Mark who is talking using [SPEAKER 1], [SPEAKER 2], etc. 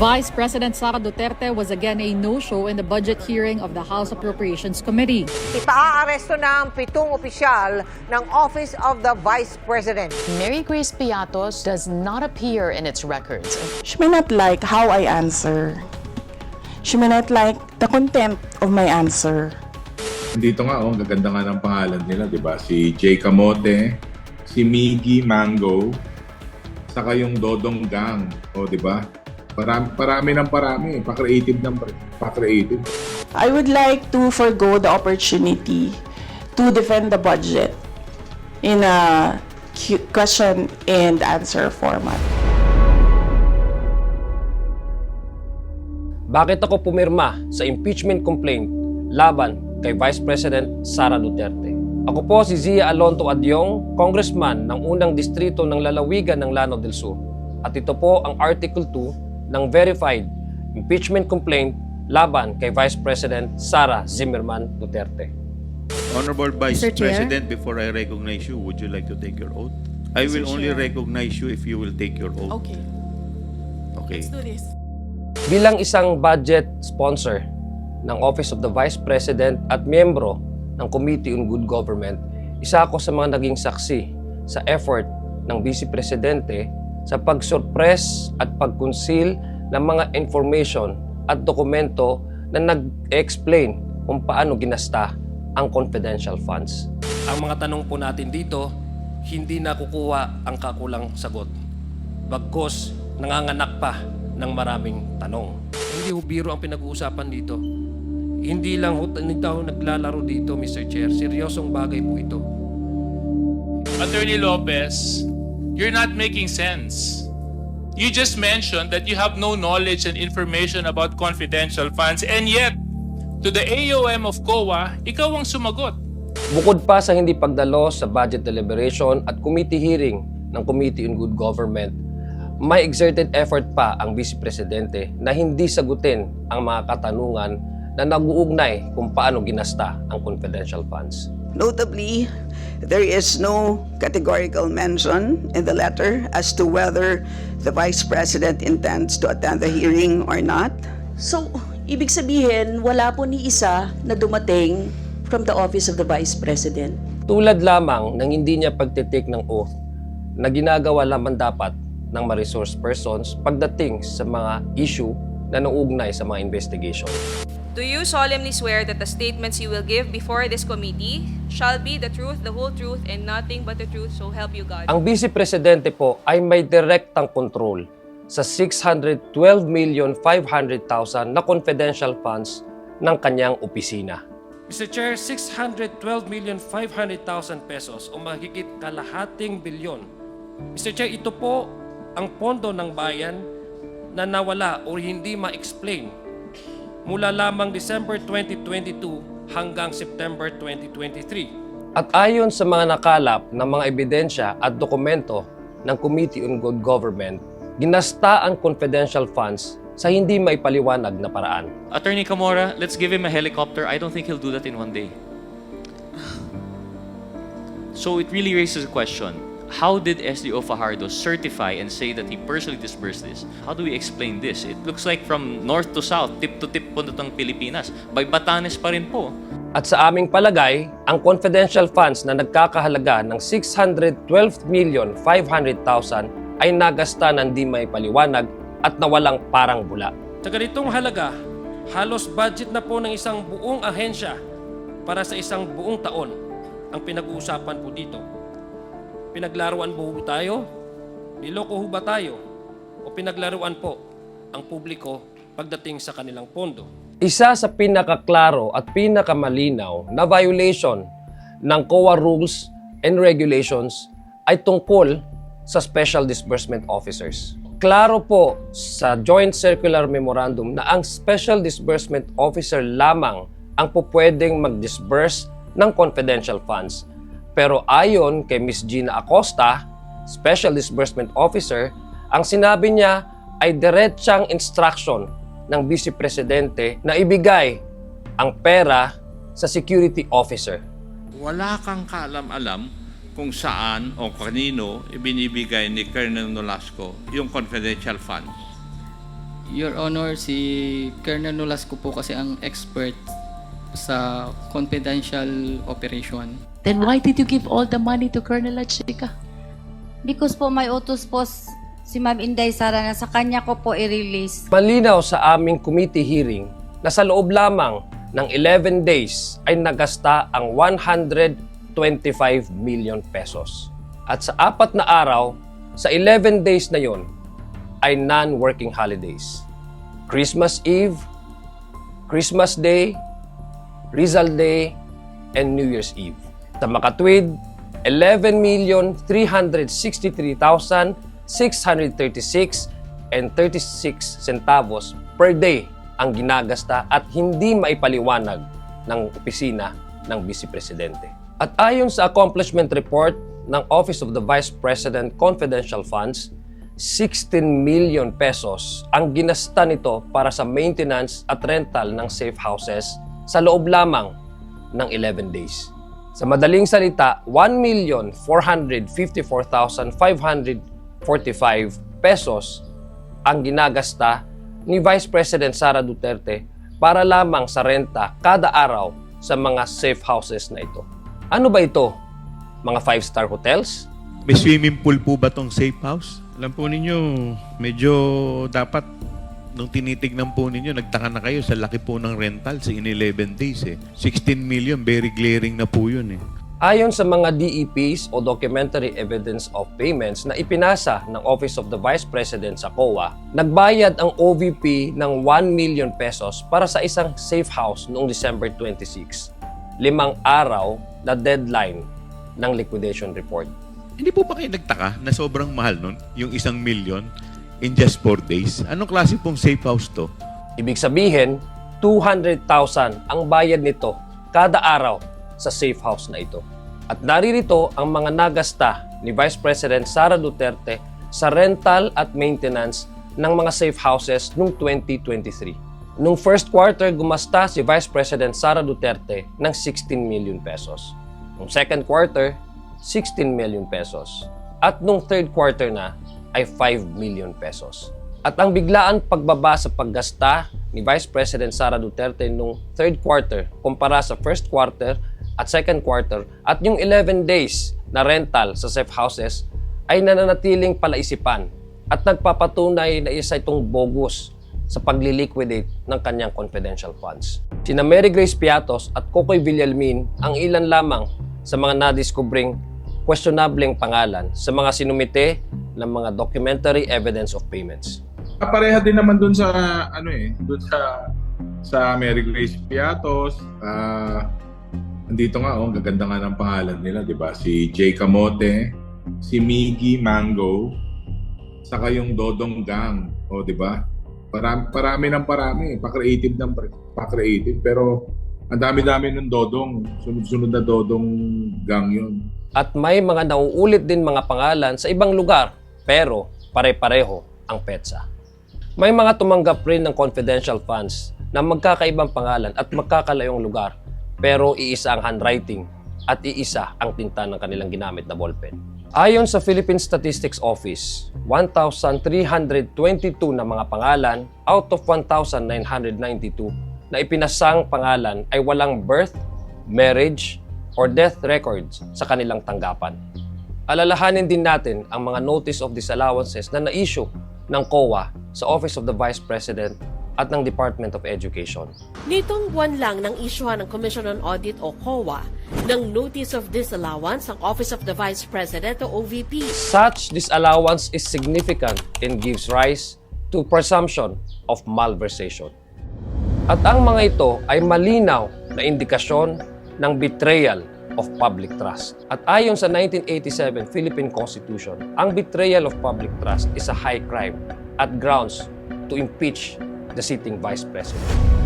[SPEAKER 1] Vice President Sara Duterte was again a no-show in the budget hearing of the House Appropriations Committee.
[SPEAKER 2] Ipaaaresto na ang pitong opisyal ng Office of the Vice President.
[SPEAKER 3] Mary Grace Piatos does not appear in its records.
[SPEAKER 4] She may not like how I answer. She may not like the content of my answer.
[SPEAKER 5] Dito nga, oh, ang gaganda nga ng pangalan nila, di ba? Si Jay Camote, si Miggy Mango, saka yung Dodong Gang, o di ba? Parami, parami ng parami, pa-creative ng pa-creative.
[SPEAKER 4] I would like to forgo the opportunity to defend the budget in a question and answer format.
[SPEAKER 6] Bakit ako pumirma sa impeachment complaint laban kay Vice President Sara Duterte? Ako po si Zia Alonto Adyong, congressman ng unang distrito ng lalawigan ng Lanao del Sur. At ito po ang Article 2 ng verified impeachment complaint laban kay Vice President Sara Zimmerman Duterte.
[SPEAKER 7] Honorable Vice
[SPEAKER 1] Mr. Chair?
[SPEAKER 7] President, before I recognize you, would you like to take your oath? I will only recognize you if you will take your oath.
[SPEAKER 4] Okay,
[SPEAKER 7] Okay.
[SPEAKER 4] let's do this.
[SPEAKER 6] Bilang isang budget sponsor ng Office of the Vice President at miyembro ng Committee on Good Government, isa ako sa mga naging saksi sa effort ng Vice Presidente sa pag-surpress at pag-conceal ng mga information at dokumento na nag-explain kung paano ginasta ang confidential funds. Ang mga tanong po natin dito, hindi nakukuha ang kakulang sagot. Bagkos nanganganak pa ng maraming tanong. Hindi ho biro ang pinag-uusapan dito. Hindi lang ho hindi tayo naglalaro dito, Mr. Chair. Seryosong bagay po ito.
[SPEAKER 8] Attorney Lopez, you're not making sense. You just mentioned that you have no knowledge and information about confidential funds and yet, to the AOM of COA, ikaw ang sumagot.
[SPEAKER 6] Bukod pa sa hindi pagdalo sa budget deliberation at committee hearing ng Committee on Good Government, may exerted effort pa ang Vice Presidente na hindi sagutin ang mga katanungan na nag-uugnay kung paano ginasta ang confidential funds.
[SPEAKER 9] Notably, there is no categorical mention in the letter as to whether the Vice President intends to attend the hearing or not.
[SPEAKER 10] So, ibig sabihin, wala po ni isa na dumating from the Office of the Vice President.
[SPEAKER 6] Tulad lamang ng hindi niya pagtitik ng oath na ginagawa lamang dapat ng mga resource persons pagdating sa mga issue na nauugnay sa mga investigation.
[SPEAKER 11] Do you solemnly swear that the statements you will give before this committee shall be the truth, the whole truth, and nothing but the truth, so help you God?
[SPEAKER 6] Ang Vice Presidente po ay may direktang control sa 612,500,000 na confidential funds ng kanyang opisina. Mr. Chair, 612,500,000 pesos o mahigit kalahating bilyon. Mr. Chair, ito po ang pondo ng bayan na nawala o hindi ma-explain mula lamang December 2022 hanggang September 2023. At ayon sa mga nakalap ng mga ebidensya at dokumento ng Committee on Good Government, ginasta ang confidential funds sa hindi maipaliwanag na paraan.
[SPEAKER 12] Attorney Camora, let's give him a helicopter. I don't think he'll do that in one day. So it really raises a question. How did SDO Fajardo certify and say that he personally disbursed this? How do we explain this? It looks like from north to south, tip to tip po ng Pilipinas. By Batanes pa rin po.
[SPEAKER 6] At sa aming palagay, ang confidential funds na nagkakahalaga ng 612,500,000 ay nagasta ng di may paliwanag at nawalang parang bula. Sa ganitong halaga, halos budget na po ng isang buong ahensya para sa isang buong taon ang pinag-uusapan po dito. Pinaglaruan po tayo? Niloko ho ba tayo? O pinaglaruan po ang publiko pagdating sa kanilang pondo? Isa sa pinakaklaro at pinakamalinaw na violation ng COA rules and regulations ay tungkol sa Special Disbursement Officers. Klaro po sa Joint Circular Memorandum na ang Special Disbursement Officer lamang ang pupwedeng mag-disburse ng confidential funds. Pero ayon kay Ms. Gina Acosta, Special Disbursement Officer, ang sinabi niya ay diretsang instruction ng Vice Presidente na ibigay ang pera sa security officer.
[SPEAKER 7] Wala kang kaalam-alam kung saan o kanino ibinibigay ni Colonel Nolasco yung confidential funds.
[SPEAKER 13] Your Honor, si Colonel Nolasco po kasi ang expert sa confidential operation.
[SPEAKER 3] Then why did you give all the money to Colonel Lachica?
[SPEAKER 11] Because po may utos po si Ma'am Inday Sara na sa kanya ko po i-release.
[SPEAKER 6] Malinaw sa aming committee hearing na sa loob lamang ng 11 days ay nagasta ang 125 million pesos. At sa apat na araw, sa 11 days na yon ay non-working holidays. Christmas Eve, Christmas Day, Rizal Day, and New Year's Eve. Sa makatwid, 11,363,636 and 36 centavos per day ang ginagasta at hindi maipaliwanag ng opisina ng Vice Presidente. At ayon sa accomplishment report ng Office of the Vice President Confidential Funds, 16 million pesos ang ginasta nito para sa maintenance at rental ng safe houses sa loob lamang ng 11 days. Sa madaling salita, 1,454,545 pesos ang ginagasta ni Vice President Sara Duterte para lamang sa renta kada araw sa mga safe houses na ito. Ano ba ito? Mga five-star hotels?
[SPEAKER 7] May swimming pool po ba tong safe house? Alam po ninyo, medyo dapat nung tinitignan po ninyo, nagtaka na kayo sa laki po ng rentals in 11 days eh. 16 million, very glaring na po yun eh.
[SPEAKER 6] Ayon sa mga DEPs o Documentary Evidence of Payments na ipinasa ng Office of the Vice President sa COA, nagbayad ang OVP ng 1 million pesos para sa isang safe house noong December 26. Limang araw na deadline ng liquidation report.
[SPEAKER 7] Hindi po ba kayo nagtaka na sobrang mahal nun, yung isang million in just 4 days? Anong klase pong safe house to?
[SPEAKER 6] Ibig sabihin, 200,000 ang bayad nito kada araw sa safe house na ito. At naririto ang mga nagasta ni Vice President Sara Duterte sa rental at maintenance ng mga safe houses noong 2023. Noong first quarter, gumasta si Vice President Sara Duterte ng 16 million pesos. Noong second quarter, 16 million pesos. At noong third quarter na, ay 5 million pesos. At ang biglaan pagbaba sa paggasta ni Vice President Sara Duterte noong third quarter kumpara sa first quarter at second quarter at yung 11 days na rental sa safe houses ay nananatiling palaisipan at nagpapatunay na isa itong bogus sa pagliliquidate ng kanyang confidential funds. Sina Mary Grace Piatos at Kokoy Villalmin ang ilan lamang sa mga nadiskubring questionableng pangalan sa mga sinumite ng mga documentary evidence of payments.
[SPEAKER 5] Pareha din naman dun sa ano eh, dun sa sa Mary Grace Piatos, ah andito nga oh, ang gaganda nga ng pangalan nila, 'di ba? Si Jay Camote, si Miggy Mango, saka yung Dodong Gang, oh, 'di ba? Parami, parami ng parami, pa-creative ng pa-creative, pero ang dami-dami ng Dodong, sunod-sunod na Dodong Gang 'yon.
[SPEAKER 6] At may mga nauulit din mga pangalan sa ibang lugar pero pare-pareho ang petsa. May mga tumanggap rin ng confidential funds na magkakaibang pangalan at magkakalayong lugar pero iisa ang handwriting at iisa ang tinta ng kanilang ginamit na ballpen. Ayon sa Philippine Statistics Office, 1,322 na mga pangalan out of 1,992 na ipinasang pangalan ay walang birth, marriage, or death records sa kanilang tanggapan. Alalahanin din natin ang mga notice of disallowances na na-issue ng COA sa Office of the Vice President at ng Department of Education.
[SPEAKER 11] Nitong buwan lang nang isyuhan ng Commission on Audit o COA ng Notice of Disallowance ang Office of the Vice President o OVP.
[SPEAKER 6] Such disallowance is significant and gives rise to presumption of malversation. At ang mga ito ay malinaw na indikasyon ng betrayal of public trust. At ayon sa 1987 Philippine Constitution, ang betrayal of public trust is a high crime at grounds to impeach the sitting Vice President.